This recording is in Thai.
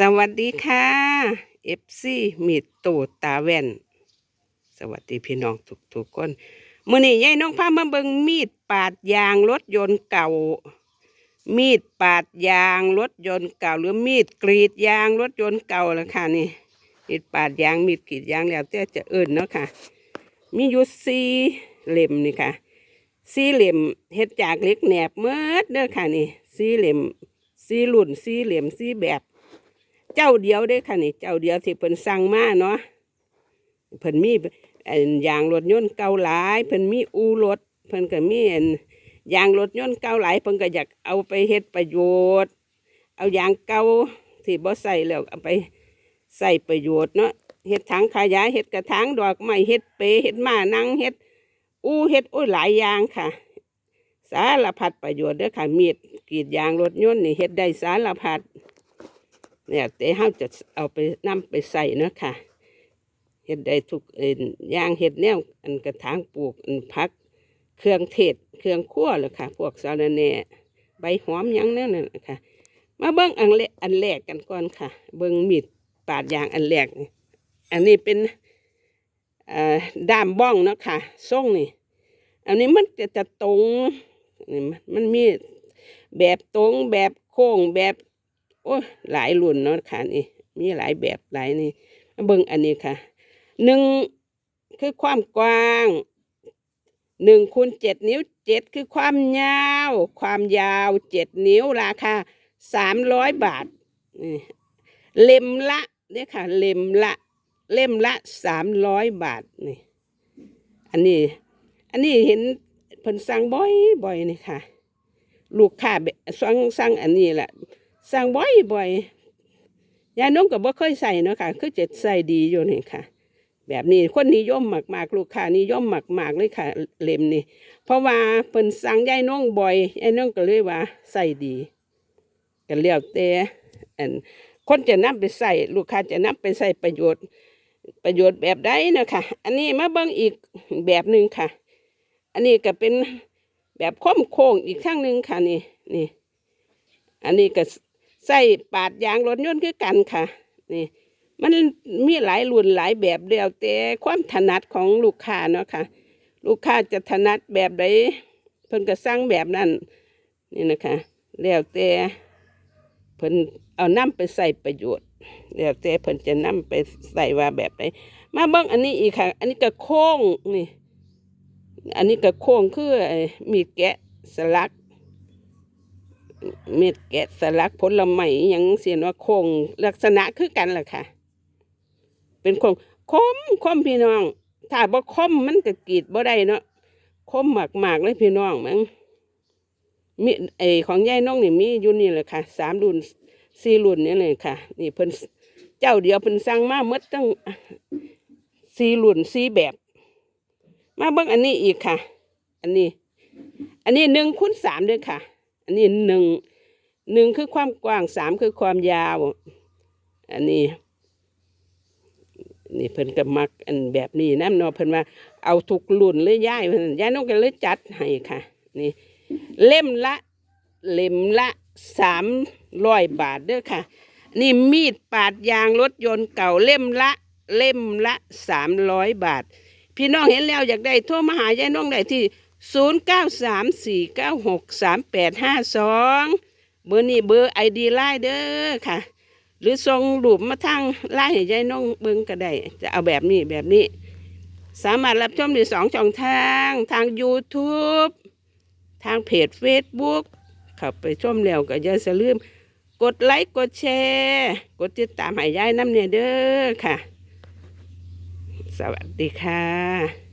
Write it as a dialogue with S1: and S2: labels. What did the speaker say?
S1: สวัสดีค่ะเอฟซีมีดตูดตาแว่น สวัสดีพี่น้องทุกทุกคนมื้อนี้ยายน้องพามาเบิ่งมีดปาดยางรถยนต์เก่า มีดปาดยางรถยนต์เก่า หรือมีดกรีดยางรถยนต์เก่าละค่ะนี่มีดปาดยางมีดกรีดยางแล้วแต่จะเอิ่นเนาะค่ะ มีอยู่สี่เล่มนี่ค่ะสี่เหลี่ยมเฮ็ดจากเล็กแหนบเมื่อเด้อค่ะนี่สี่เหลี่ยมสี่รุ่นสี่เหลี่ยมสี่แบบ เจ้าเดียวเด้ค่ะนี่ เจ้าเดียวที่เพิ่นสั่งมาเนาะเพิ่นมีอันยางรถยนต์เก่าหลายเพิ่นมีอูรถเพิ่นก็มีอันยางรถยนต์เก่าหลายเพิ่นก็อยากเอาไปเฮ็ดประโยชน์ เอายางเก่าที่บ่ใส่แล้วเอาไปใส่ประโยชน์เนาะเฮ็ดถังขยายเฮ็ดกระถางดอกไม้เฮ็ดเปเฮ็ดมานั่งเฮ็ดอู้เฮ็ดโอ้ยหลายอย่างค่ะ สารพัดประโยชน์เด้อค่ะมีดกรีดยางรถยนต์นี่เฮ็ดได้สารพัด เนี่ยแต่เฮาจะเอาไปนำไปใส่เนาะค่ะเฮ็ดได้ทุกเอ็นย่างเฮ็ดแนวอันกระถางปลูกอันพัก เครื่องเทศเครื่องคั่วเลยค่ะ พวกสาระแหน่ใบหอมยังนั่นน่ะค่ะ มาเบิ่งอันแรกอันแรกกันก่อนค่ะ เบิ่งมีดปาดยางอันแรกอันนี้เป็นด้ามบ้องเนาะค่ะทรงนี่ อันนี้มันจะจะตรงนี่มันมีแบบตรงแบบโค้งแบบ โอ้ยหลายรุ่นเนาะค่ะนี่มีหลายแบบหลายนี่เบิ่งอันนี้ค่ะหนึ่งคือความกว้างหนึ่งคูณเจ็ดนิ้วเจ็ดคือความยาว ความยาวเจ็ดนิ้วราคาสามร้อยบาทนี่เล่มละเนี่ยค่ะเล่มละเล่มละสามร้อยบาทนี่อันนี้ อันนี้เห็นเพิ่นสั่งบ่อยบ่อยนี่ค่ะ ลูกค้าแบบสั่งสั่งอันนี้แหละ สั่งบ่อยบ่อยยายน้องก็บ่เคยใส่เนาะค่ะ คือจะใส่ดีอยู่นี่ค่ะ แบบนี้คนนิยมมากๆลูกค้านิยมมากๆเลยค่ะ เล่มนี้เพราะว่าเพิ่นสั่งยายน้องบ่อยยายน้องก็เลยว่าใส่ดีก็แล้วแต่อันคนจะนำไปใส่ลูกค้าจะนำไปใส่ประโยชน์ ประโยชน์แบบใดนะคะอันนี้มาเบิ่งอีกแบบหนึ่งค่ะ อันนี้ก็เป็นแบบค้อมโค้งอีกข้างหนึ่งค่ะนี่นี่ อันนี้ก็ ใส่ปาดยางรถยนต์คือกันค่ะ นี่ มันมีหลายรุ่นหลายแบบเดียวแต่ความถนัดของลูกค้าเนาะค่ะ ลูกค้าจะถนัดแบบใดเพิ่นก็สั่งแบบนั้นนี่นะคะแล้วแต่เพิ่นเอานํไปใส่ประโยชน์แล้วแต่เพิ่นจะนํไปใส่ว่าแบบใดมาเบิ่งอันนี้อีกค่ะ อันนี้ก็โค้งนี่ อันนี้ก็โค้งคือมีแกะสลัก เม็ดแกะสลักผลไม้ยังเสียนว่าโคงลักษณะคือกันแหละค่ะ เป็นโคงคมคมพี่น้อง ถ้าบ่คมมันก็กรีดบ่ได้เนาะคมมากมากเลยพี่น้องมั้งมีไอของยายน้องนี่มีอยู่นี่แหละค่ะสามรุ่นสี่รุ่นนี่เลยค่ะ นี่เพิ่นเจ้าเดียวเพิ่นสั่งมาหมดตั้งสี่รุ่นสี่แบบ มาเบิ่งอันนี้อีกค่ะ อันนี้ อันนี้หนึ่งคูณสามด้วยค่ะ อันนี้หนึ่งหนึ่งคือความกว้างสามคือความยาว อันนี้นี่เพิ่นก็มักอันแบบนี้น้ำนอเพิ่นว่าเอาทุกรุ่นเลยย่ายเพิ่นย่ายน้องก็เลยจัดให้ค่ะ นี่ เล่มละเล่มละสามร้อยบาทเด้อค่ะ นี่มีดปาดยางรถยนต์เก่าเล่มละ เล่มละสามร้อยบาท พี่น้องเห็นแล้วอยากได้โทรมาหายายน้องได้ที่ ศูนย์เก้าสามสี่เก้าหกสามแปดห้าสองเบอร์นี้เบอร์ไอดีไลน์เด้อค่ะ หรือส่งรูปมาทางไลน์ให้ยายน้องเบิ้งก็ได้จะเอาแบบนี้แบบนี้ สามารถรับชมได้สองช่องทางทาง YouTube ทางเพจ Facebook ข้าไปชมแล้วก็อย่าลืมกดไลค์กดแชร์กดติดตามให้ยายน้ำเนี่ยเด้อค่ะ สวัสดีค่ะ